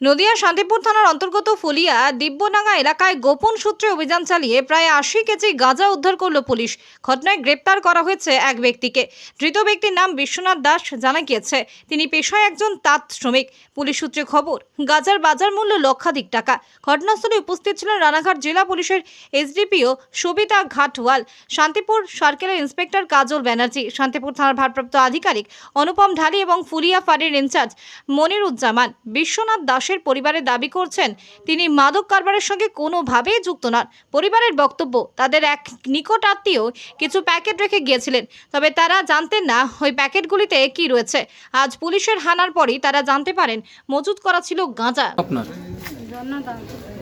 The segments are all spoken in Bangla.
নদিয়া শান্তিপুর থানার অন্তর্গত ফুলিয়া, দিব্যনাঙ্গা এলাকায় গোপন সূত্রে অভিযান চালিয়ে প্রায় আশি কেজি গাঁজা উদ্ধার করল পুলিশ। ঘটনায় গ্রেপ্তার করা হয়েছে এক ব্যক্তিকে। ধৃত ব্যক্তির নাম বিশ্বনাথ দাস জানা গিয়েছে। তিনি পেশায় একজন তাঁত শ্রমিক। পুলিশ সূত্রে খবর, গাঁজার বাজার মূল্য লক্ষাধিক টাকা। ঘটনাস্থলে উপস্থিত ছিলেন রানাঘাট জেলা পুলিশের এসডিপিও সবিতা ঘাটওয়াল, শান্তিপুর সার্কেলের ইন্সপেক্টর কাজল ব্যানার্জি, শান্তিপুর থানার ভারপ্রাপ্ত আধিকারিক অনুপম ঢালি এবং ফুলিয়া ফাঁড়ির ইনচার্জ মনিরুজ্জামান, বিশ্বনাথ দাসের পরিবারে দাবি করছেন তিনি মাদক কারবারের সঙ্গে কোনোভাবেই যুক্ত নন। পরিবারের বক্তব্য তাদের এক নিকট আত্মীয় কিছু প্যাকেট রেখে গিয়েছিলেন তবে তারা জানতেন না ওই প্যাকেটগুলিতে কি রয়েছে। আজ পুলিশের হানার পরই তারা জানতে পারেন মজুত করা ছিল গাঁজা। আপনার?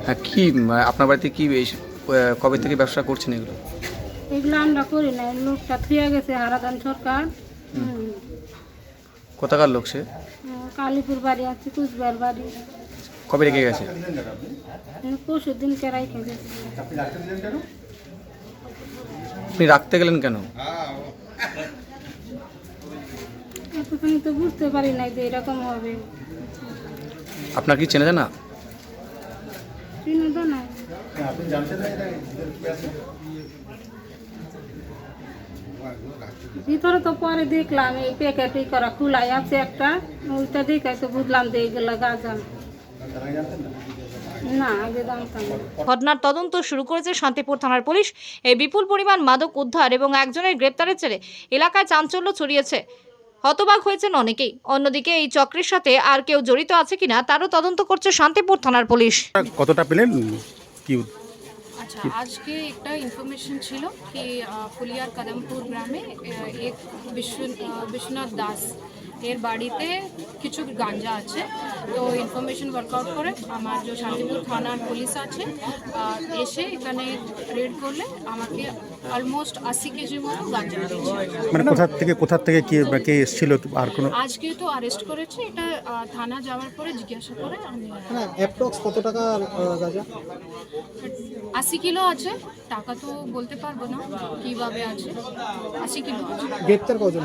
হ্যাঁ কি আপনার বাড়িতে কি এই কবে থেকে ব্যবসা করছেন এগুলো? এগুলো আমরা করি না লোকটা থুয়ে গেছে হারাদান সরকার। হুম। কোথাকার লোক সে? কালীপুর বাড়ি আছে কুচবিহার বাড়ি কবে রেখে গেছে? পরশু দিন কেরাই খেয়ে আপনি রাখতে গেলেন কেন? এতক্ষণ তো বুঝতে পারি নাই যে এরকম হবে। আপনার কি চেনা জানা? চিনি নাই ভিতরে তো পরে দেখলাম এই প্যাকেট করা খোলাই আছে একটা। ওইটা দেখে তো বুঝলাম যে এইগুলো গাঁজা। ঘটনার তদন্ত শুরু করেছে শান্তিপুর থানার পুলিশ। এই বিপুল পরিমাণ মাদক উদ্ধার এবং একজনের গ্রেপ্তারের ছেড়ে এলাকায় চাঞ্চল্য ছড়িয়েছে। হতবাক হয়েছেন অনেকেই। অন্যদিকে এই চক্রের সাথে আর কেউ জড়িত আছে কিনা তারও তদন্ত করছে শান্তিপুর থানার পুলিশ। কতটা পেলেন? কি আচ্ছা আজকে একটা ইনফরমেশন ছিল কি ফুলিয়ার কদমপুর গ্রামে এক বিশ্ব বিশ্বনাথ দাস এর বাড়িতে কিছু গাঞ্জা আছে। তো ইনফরমেশন ওয়ার্কআউট করে আমার যে শান্তিপুর থানার পুলিশ আছে এসে এখানে রেড করলে আমাকে অলমোস্ট আশি কেজি মতো গাঞ্জা মানে কোথা থেকে কোথা থেকে কি কে এসেছিল? আর কোনো আজকে তো অ্যারেস্ট করেছে এটা থানা যাওয়ার পরে জিজ্ঞাসা করে আমি অ্যাপ্রক্স কত টাকা গাজা? আশি কিলো আছে টাকা তো বলতে পারব না কীভাবে আছে। আশি কিলো আছে গ্রেপ্তার কজন?